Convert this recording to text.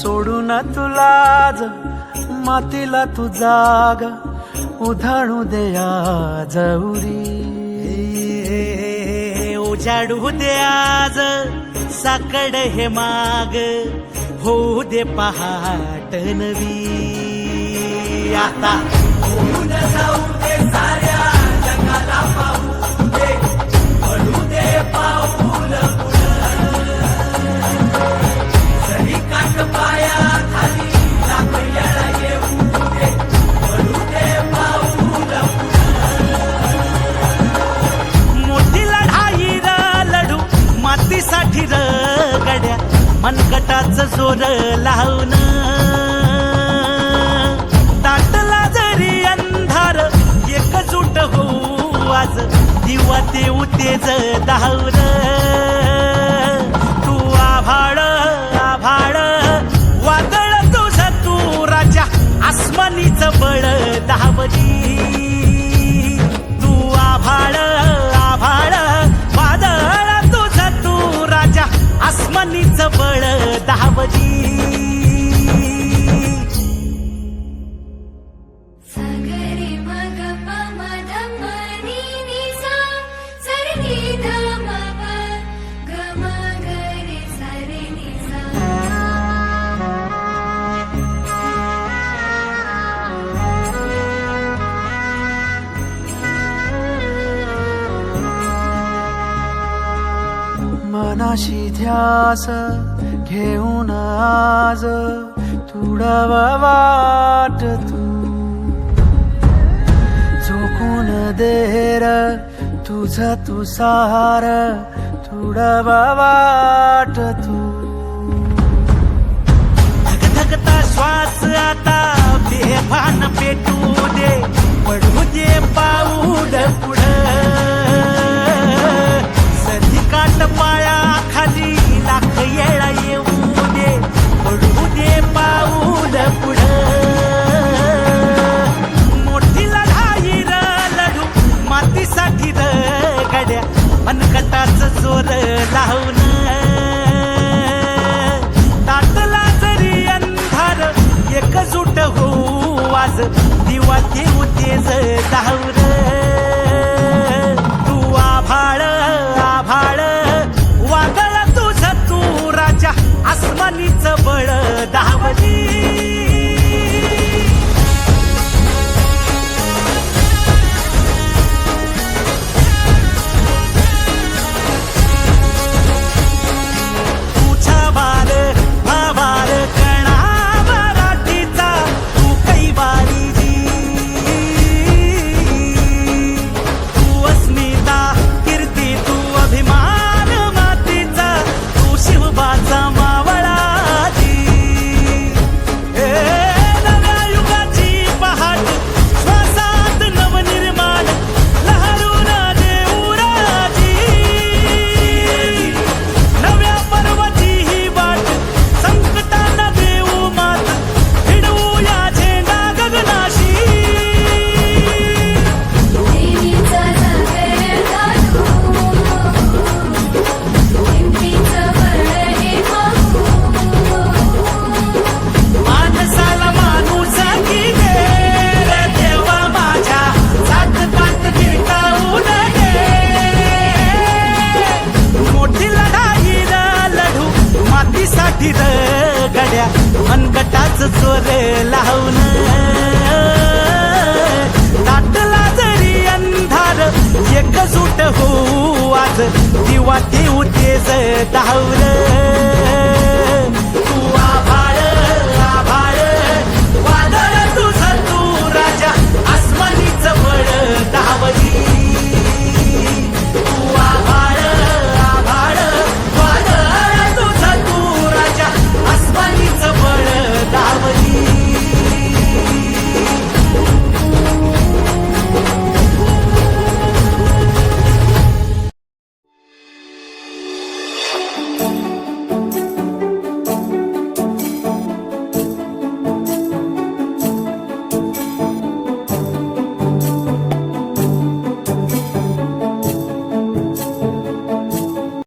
सोडू ना तुलाज मातीला तू जाग उधाणू द्या जौरी उजाडू दे आज साकड हे माग होऊ दे पहाट नवी. आता होऊन जाऊ दे साऱ्या जगाला पाहू दे पडू दे पाऊल काट पाया खाली येऊ दे पडू दे पाऊल मोठी लढाई र लढू मातीसाठी र गड्या मनगटाच जोर लावून ते देऊ तेज धावर मनाशी ध्यास घेऊन आज तुडवा वाट तू. झोकून देर तुझ तू सार तुडवा वाट तू. धगधगता श्वास गड्या मनकटाच जोर लावून. ताटला जरी अंधार एकजूट होऊ आज दिवा देऊ तेज धावर तू आभाळ आभाळ वादळ तुझ तू राजा आसमानीच बळ धावली जोर लावून. दाटला जरी अंधार एकजूट होऊ आज. दिवा देऊ तेज धावलं